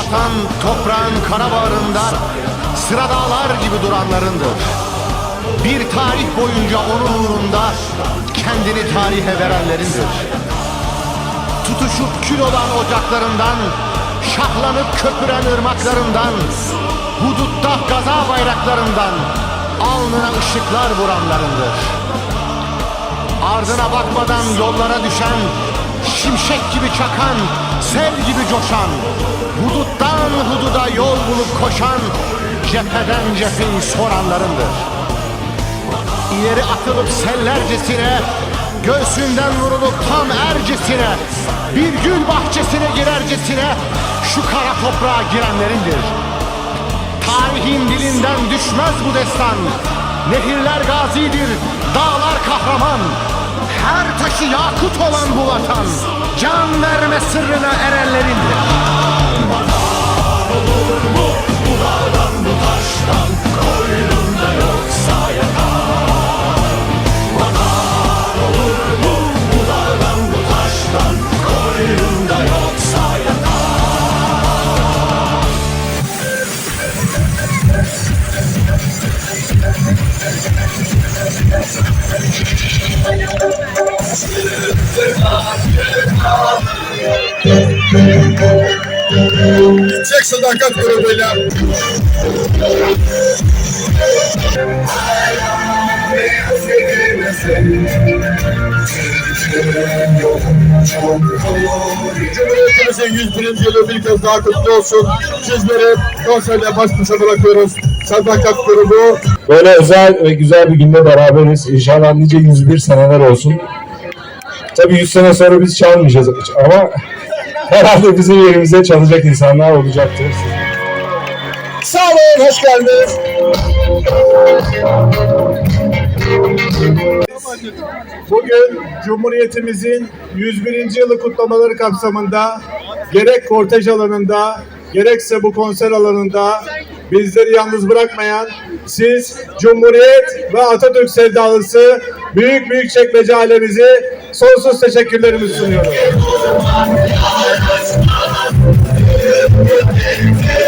vatan toprağın kara bağrında sıra dağlar gibi duranlarındır. Bir tarih boyunca onun uğrunda kendini tarihe verenlerindir. Tutuşup kül olan ocaklarından, şahlanıp köpüren ırmaklarından, hudutta gaza bayraklarından, alnına ışıklar vuranlarındır. Ardına bakmadan yollara düşen, şimşek gibi çakan, sel gibi coşan, huduttan hududa yol bulup koşan, cepheden cepheyi soranlarındır. İleri atılıp sellercesine, göğsünden vurulup tam ercesine, bir gül bahçesine girercesine, şu kara toprağa girenlerindir. Tarihin dilinden düşmez bu destan. Nehirler gazidir, dağlar kahraman. Her taşı yakut olan bu vatan, can verme sırrına erenlerindir. Kalır mı buhardan bu taştan Koynunda yoksa yakar Vatan olur mu buhardan bu taştan Koynunda yoksa yakar Thank you. Yüksek sadakat grubuyla Cumhuriyetimizin 101. yılı bir kez daha kutlu olsun. Sizleri konserle baş başa bırakıyoruz. Sadakat grubu Böyle özel ve güzel bir günde beraberiz. İnşallah nice 101 seneler olsun. Tabii 100 sene sonra biz çalmayacağız ama herhalde bizim yerimize çalacak insanlar olacaktır. Sağ olun, hoş geldiniz. Bugün Cumhuriyetimizin 101. yılı kutlamaları kapsamında gerek kortej alanında gerekse bu konser alanında bizleri yalnız bırakmayan siz Cumhuriyet ve Atatürk sevdalısı büyük büyük çekmece ailemizi sonsuz teşekkürlerimi sunuyorum. Thank you.